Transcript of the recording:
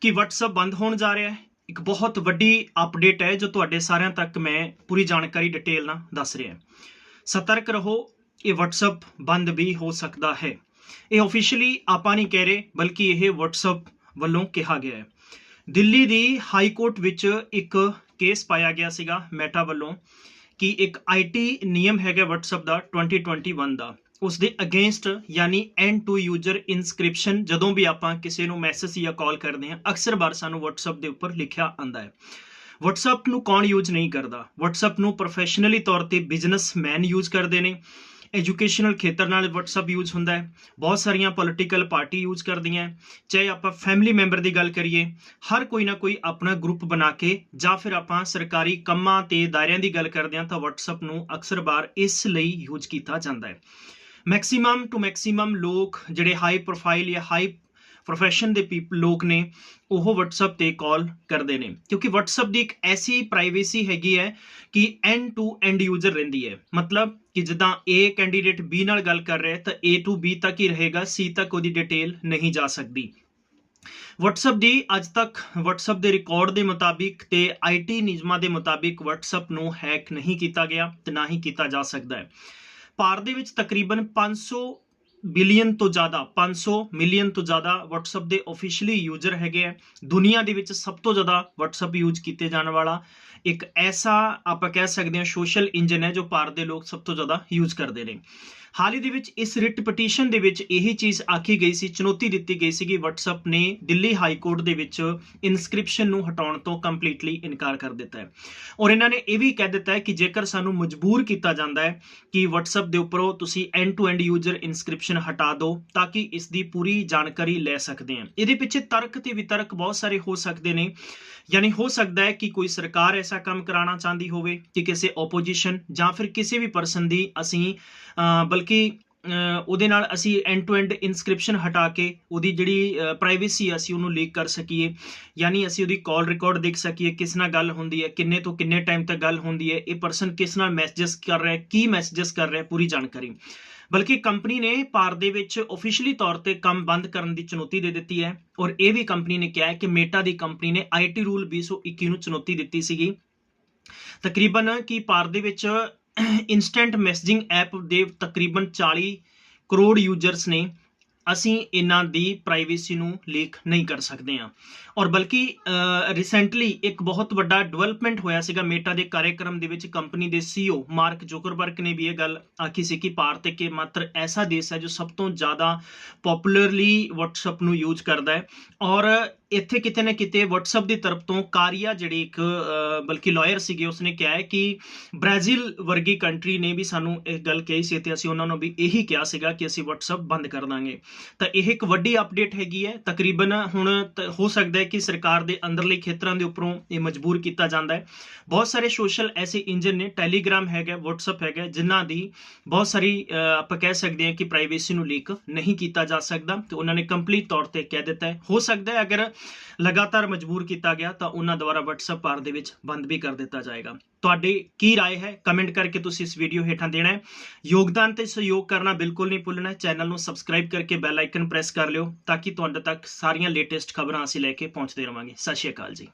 ਕਿ WhatsApp ਬੰਦ ਹੋਣ ਜਾ ਰਿਹਾ ਹੈ। ਇੱਕ ਬਹੁਤ ਵੱਡੀ ਅਪਡੇਟ ਹੈ ਜੋ ਤੁਹਾਡੇ ਸਾਰਿਆਂ ਤੱਕ ਮੈਂ ਪੂਰੀ ਜਾਣਕਾਰੀ ਡਿਟੇਲ ਨਾਲ ਦੱਸ ਰਿਹਾ ਸਤਰਕ ਰਹੋ, ਇਹ WhatsApp ਬੰਦ ਵੀ ਹੋ ਸਕਦਾ ਹੈ। ਇਹ ਆਫੀਸ਼ੀਅਲੀ ਆਪਾਂ ਨਹੀਂ ਕਹਿ ਰਹੇ, ਬਲਕਿ ਇਹ WhatsApp ਵੱਲੋਂ ਕਿਹਾ ਗਿਆ ਹੈ। ਦਿੱਲੀ ਦੀ ਹਾਈ ਕੋਰਟ ਵਿੱਚ ਇੱਕ ਕੇਸ ਪਾਇਆ ਗਿਆ ਸੀਗਾ ਮੈਟਾ ਵੱਲੋਂ, ਕਿ ਇੱਕ ਆਈਟੀ ਨਿਯਮ ਹੈਗਾ WhatsApp ਦਾ 2021 ਦਾ। ਉਸ ਦੇ ਅਗੇਂਸਟ ਯਾਨੀ ਐਂਡ ਟੂ ਯੂਜ਼ਰ ਇਨਸਕ੍ਰਿਪਸ਼ਨ ਜਦੋਂ ਵੀ ਆਪਾਂ ਕਿਸੇ ਨੂੰ ਮੈਸੇਜ ਜਾਂ ਕਾਲ ਕਰਦੇ ਹਾਂ, ਅਕਸਰ ਵਾਰ ਸਾਨੂੰ WhatsApp ਦੇ ਉੱਪਰ ਲਿਖਿਆ ਆਂਦਾ ਹੈ। WhatsApp ਨੂੰ ਕੌਣ ਯੂਜ਼ ਨਹੀਂ ਕਰਦਾ? WhatsApp ਨੂੰ ਪ੍ਰੋਫੈਸ਼ਨਲੀ ਤੌਰ ਤੇ ਬਿਜ਼ਨਸਮੈਨ ਯੂਜ਼ ਕਰਦੇ ਨੇ। ਐਜੂਕੇਸ਼ਨਲ ਖੇਤਰ ਨਾਲ WhatsApp ਯੂਜ਼ ਹੁੰਦਾ ਹੈ। ਬਹੁਤ ਸਾਰੀਆਂ ਪੋਲੀਟੀਕਲ ਪਾਰਟੀ ਯੂਜ਼ ਕਰਦੀਆਂ ਚਾਹੇ ਆਪਾਂ ਫੈਮਿਲੀ ਮੈਂਬਰ ਦੀ ਗੱਲ ਕਰੀਏ, ਹਰ ਕੋਈ ਨਾ ਕੋਈ ਆਪਣਾ ਗਰੁੱਪ ਬਣਾ ਕੇ ਜਾਂ ਫਿਰ ਆਪਾਂ ਸਰਕਾਰੀ ਕੰਮਾਂ ਤੇ ਦਾਇਰਿਆਂ ਦੀ ਗੱਲ ਕਰਦੇ ਹਾਂ ਤਾਂ WhatsApp ਨੂੰ ਅਕਸਰ ਵਾਰ ਇਸ ਲਈ ਯੂਜ਼ ਕੀਤਾ ਜਾਂਦਾ ਹੈ। ਮੈਕਸਿਮਮ ਟੂ ਮੈਕਸਿਮਮ ਲੋਕ ਜਿਹੜੇ ਹਾਈ ਪ੍ਰੋਫਾਈਲ ਜਾਂ ਹਾਈ ਪ੍ਰੋਫੈਸ਼ਨ ਦੇ ਪੀਪਲ ਲੋਕ ਨੇ, ਉਹ WhatsApp ਤੇ ਕਾਲ ਕਰਦੇ ਨੇ। ਕਿਉਂਕਿ WhatsApp ਦੀ ਇੱਕ ਐਸੀ ਪ੍ਰਾਈਵੇਸੀ ਹੈਗੀ ਹੈ ਕਿ ਐਂਡ ਟੂ ਐਂਡ ਯੂਜ਼ਰ ਰਹਿੰਦੀ ਹੈ। ਮਤਲਬ ਕਿ ਜਿੱਦਾਂ A ਕੈਂਡੀਡੇਟ B ਨਾਲ ਗੱਲ ਕਰ ਰਿਹਾ ਹੈ, ਤਾਂ A ਟੂ B ਤੱਕ ਹੀ ਰਹੇਗਾ, C ਤੱਕ ਉਹਦੀ ਡਿਟੇਲ ਨਹੀਂ ਜਾ ਸਕਦੀ। WhatsApp ਦੀ ਅੱਜ ਤੱਕ, WhatsApp ਦੇ ਰਿਕਾਰਡ ਦੇ ਮੁਤਾਬਿਕ ਤੇ IT ਨਿਯਮਾਂ ਦੇ ਮੁਤਾਬਿਕ WhatsApp ਨੂੰ ਹੈਕ ਨਹੀਂ ਕੀਤਾ ਗਿਆ ਤੇ ਨਾ ਹੀ ਕੀਤਾ ਜਾ ਸਕਦਾ ਹੈ। ਭਾਰਤ ਦੇ ਵਿੱਚ ਤਕਰੀਬਨ 500 ਬਿਲੀਅਨ ਤੋਂ ਜ਼ਿਆਦਾ 500 ਮਿਲੀਅਨ ਤੋਂ ਜ਼ਿਆਦਾ WhatsApp ਦੇ ਆਫੀਸ਼ੀਅਲੀ ਯੂਜ਼ਰ ਹੈਗੇ ਆ। ਦੁਨੀਆ ਦੇ ਵਿੱਚ ਸਭ ਤੋਂ ਜ਼ਿਆਦਾ WhatsApp ਯੂਜ਼ ਕੀਤੇ ਜਾਣ ਵਾਲਾ ਇੱਕ ਐਸਾ ਆਪਾਂ ਕਹਿ ਸਕਦੇ ਹਾਂ ਸੋਸ਼ਲ ਇੰਜਨ ਹੈ ਜੋ ਭਾਰਤ ਦੇ ਲੋਕ ਸਭ ਤੋਂ ਜ਼ਿਆਦਾ ਯੂਜ਼ ਕਰਦੇ ਨੇ। ਹਾਲ ਹੀ ਦੇ ਵਿੱਚ ਇਸ ਰਿਟ ਪਟੀਸ਼ਨ ਦੇ ਵਿੱਚ ਇਹੀ ਚੀਜ਼ ਆਖੀ ਗਈ ਸੀ, ਚੁਣੌਤੀ ਦਿੱਤੀ ਗਈ ਸੀ ਕਿ WhatsApp ਨੇ ਦਿੱਲੀ ਹਾਈ ਕੋਰਟ ਦੇ ਵਿੱਚ ਇਨਸਕ੍ਰਿਪਸ਼ਨ ਨੂੰ ਹਟਾਉਣ ਤੋਂ ਕੰਪਲੀਟਲੀ ਇਨਕਾਰ ਕਰ ਦਿੱਤਾ ਹੈ। ਔਰ ਇਹਨਾਂ ਨੇ ਇਹ ਵੀ ਕਹਿ ਦਿੱਤਾ ਹੈ ਕਿ ਜੇਕਰ ਸਾਨੂੰ ਮਜਬੂਰ ਕੀਤਾ ਜਾਂਦਾ ਹੈ ਕਿ WhatsApp ਦੇ ਉੱਪਰੋਂ ਤੁਸੀਂ end to end user encryption ਹਟਾ ਦਿਓ, ਤਾਂ ਕਿ ਇਸ ਦੀ ਪੂਰੀ ਜਾਣਕਾਰੀ ਲੈ ਸਕਦੇ ਹਾਂ। ਇਹਦੇ ਪਿੱਛੇ ਤਰਕ ਤੇ ਵਿਤਰਕ ਬਹੁਤ ਸਾਰੇ ਹੋ ਸਕਦੇ ਨੇ। ਯਾਨੀ ਹੋ ਸਕਦਾ ਹੈ ਕਿ ਕੋਈ ਸਰਕਾਰ ਐਸਾ ਕੰਮ ਕਰਾਉਣਾ ਚਾਹੁੰਦੀ ਹੋਵੇ ਕਿ ਕਿਸੇ ਆਪੋਜੀਸ਼ਨ ਜਾਂ ਫਿਰ ਕਿਸੇ ਵੀ ਪਰਸਨ ਦੀ ਅਸੀਂ ਬਲਕਿ ਉਹਦੇ ਨਾਲ ਅਸੀਂ ਐਂਡ ਟੂ ਐਂਡ ਇਨਸਕ੍ਰਿਪਸ਼ਨ ਹਟਾ ਕੇ ਉਹਦੀ ਜਿਹੜੀ ਪ੍ਰਾਈਵੇਸੀ ਅਸੀਂ ਉਹਨੂੰ ਲੀਕ ਕਰ ਸਕੀਏ। ਯਾਨੀ ਅਸੀਂ ਉਹਦੀ ਕਾਲ ਰਿਕਾਰਡ ਦੇਖ ਸਕੀਏ, ਕਿਸ ਨਾਲ ਗੱਲ ਹੁੰਦੀ ਹੈ, ਕਿੰਨੇ ਤੋਂ ਕਿੰਨੇ ਟਾਈਮ ਤੱਕ ਗੱਲ ਹੁੰਦੀ ਹੈ, ਇਹ ਪਰਸਨ ਕਿਸ ਨਾਲ ਮੈਸੇजेस ਕਰ ਰਿਹਾ ਕੀ ਮੈਸੇजेस ਕਰ ਰਿਹਾ ਪੂਰੀ ਜਾਣਕਾਰੀ। ਬਲਕਿ ਕੰਪਨੀ ਨੇ ਭਾਰਤ ਦੇ ਵਿੱਚ ਅਫੀਸ਼ੀਅਲੀ ਤੌਰ ਤੇ ਕੰਮ ਬੰਦ ਕਰਨ ਦੀ ਚੁਣੌਤੀ ਦੇ ਦਿੱਤੀ ਹੈ ਔਰ ਇਹ ਵੀ ਕੰਪਨੀ ਨੇ ਕਿਹਾ ਹੈ ਕਿ ਮੇਟਾ ਦੀ ਕੰਪਨੀ ਨੇ ਆਈਟੀ ਰੂਲ 2021 ਨੂੰ ਚੁਣੌਤੀ ਦਿੱਤੀ ਸੀਗੀ। ਤਕਰੀਬਨ ਕਿ ਭਾਰਤ ਦੇ ਵਿੱਚ ਇੰਸਟੈਂਟ ਮੈਸੇਜਿੰਗ ਐਪ ਦੇ ਤਕਰੀਬਨ 40 ਕਰੋੜ ਯੂਜ਼ਰਸ ਨੇ ਅਸੀਂ ਇਹਨਾਂ ਦੀ ਪ੍ਰਾਈਵੇਸੀ ਨੂੰ ਲੀਕ ਨਹੀਂ ਕਰ ਸਕਦੇ ਹਾਂ। ਔਰ ਬਲਕਿ ਰੀਸੈਂਟਲੀ ਇੱਕ ਬਹੁਤ ਵੱਡਾ ਡਿਵੈਲਪਮੈਂਟ ਹੋਇਆ ਸੀਗਾ ਮੇਟਾ ਦੇ ਕਾਰਜਕ੍ਰਮ ਦੇ ਵਿੱਚ ਕੰਪਨੀ ਦੇ ਸੀਈਓ ਮਾਰਕ ਜ਼ੁਕਰਬਰਗ ਨੇ ਵੀ ਇਹ ਗੱਲ ਆਖੀ ਸੀ ਕਿ ਭਾਰਤ ਇੱਕ ਇਹ ਮਾਤਰ ਐਸਾ ਦੇਸ਼ ਹੈ ਜੋ ਸਭ ਤੋਂ ਜ਼ਿਆਦਾ ਪਪੂਲਰਲੀ WhatsApp ਨੂੰ ਯੂਜ਼ ਕਰਦਾ ਹੈ। ਔਰ ਇੱਥੇ ਕਿਤੇ ਨਾ ਕਿਤੇ WhatsApp ਦੀ ਤਰਫ ਤੋਂ ਕਾਰੀਆ ਜਿਹੜੀ ਇੱਕ ਬਲਕਿ ਲਾਇਰ ਸੀਗੇ, ਉਸਨੇ ਕਿਹਾ ਹੈ ਕਿ ਬ੍ਰਾਜ਼ੀਲ ਵਰਗੀ ਕੰਟਰੀ ਨੇ ਵੀ ਸਾਨੂੰ ਇਹ ਗੱਲ ਕਹੀ ਸੀ ਤੇ ਅਸੀਂ ਉਹਨਾਂ ਨੂੰ ਵੀ ਇਹੀ ਕਿਹਾ ਸੀਗਾ ਕਿ ਅਸੀਂ WhatsApp ਬੰਦ ਕਰ ਦਾਂਗੇ। ਤਾਂ ਇਹ ਇੱਕ ਵੱਡੀ ਅਪਡੇਟ ਹੈਗੀ ਹੈ। ਤਕਰੀਬਨ ਹੁਣ ਤ- ਹੋ ਸਕਦਾ ਹੈ ਕਿ ਸਰਕਾਰ ਦੇ ਅੰਦਰਲੇ ਖੇਤਰਾਂ ਦੇ ਉੱਪਰੋਂ ਇਹ ਮਜਬੂਰ ਕੀਤਾ ਜਾਂਦਾ ਹੈ। ਬਹੁਤ ਸਾਰੇ ਸੋਸ਼ਲ ਐਸੇ ਇੰਜਨ ਨੇ ਟੈਲੀਗ੍ਰਾਮ ਹੈਗਾ, WhatsApp ਹੈਗਾ, ਜਿਨ੍ਹਾਂ ਦੀ ਬਹੁਤ ਸਾਰੀ ਆਪਾਂ ਕਹਿ ਸਕਦੇ ਹਾਂ ਕਿ ਪ੍ਰਾਈਵੇਸੀ ਨੂੰ ਲੀਕ ਨਹੀਂ ਕੀਤਾ ਜਾ ਸਕਦਾ ਤੇ ਉਹਨਾਂ ਨੇ ਕੰਪਲੀਟ ਤੌਰ ਤੇ ਕਹਿ ਦਿੱਤਾ ਹੈ। ਹੋ ਸਕਦਾ ਹੈ ਅਗਰ ਲਗਾਤਾਰ ਮਜਬੂਰ ਕੀਤਾ ਗਿਆ ਤਾਂ ਉਹਨਾਂ ਦੁਆਰਾ WhatsApp ਭਾਰਤ ਦੇ ਵਿੱਚ ਬੰਦ ਵੀ ਕਰ ਦਿੱਤਾ ਜਾਏਗਾ ਤੁਹਾਡੀ ਕੀ رائے ਹੈ ਕਮੈਂਟ ਕਰਕੇ ਤੁਸੀਂ ਇਸ ਵੀਡੀਓ ਹੇਠਾਂ ਦੇਣਾ ਹੈ ਯੋਗਦਾਨ ਤੇ ਸਹਿਯੋਗ ਕਰਨਾ ਬਿਲਕੁਲ ਨਹੀਂ ਭੁੱਲਣਾ ਚੈਨਲ ਨੂੰ ਸਬਸਕ੍ਰਾਈਬ ਕਰਕੇ ਬੈਲ ਆਈਕਨ ਪ੍ਰੈਸ ਕਰ ਲਿਓ ਤਾਂ ਕਿ ਤੁਹਾਡੇ ਤੱਕ ਸਾਰੀਆਂ ਲੇਟੈਸਟ ਖਬਰਾਂ ਅਸੀਂ ਲੈ ਕੇ ਪਹੁੰਚਦੇ ਰਵਾਂਗੇ ਸਤਿ ਸ਼੍ਰੀ ਅਕਾਲ ਜੀ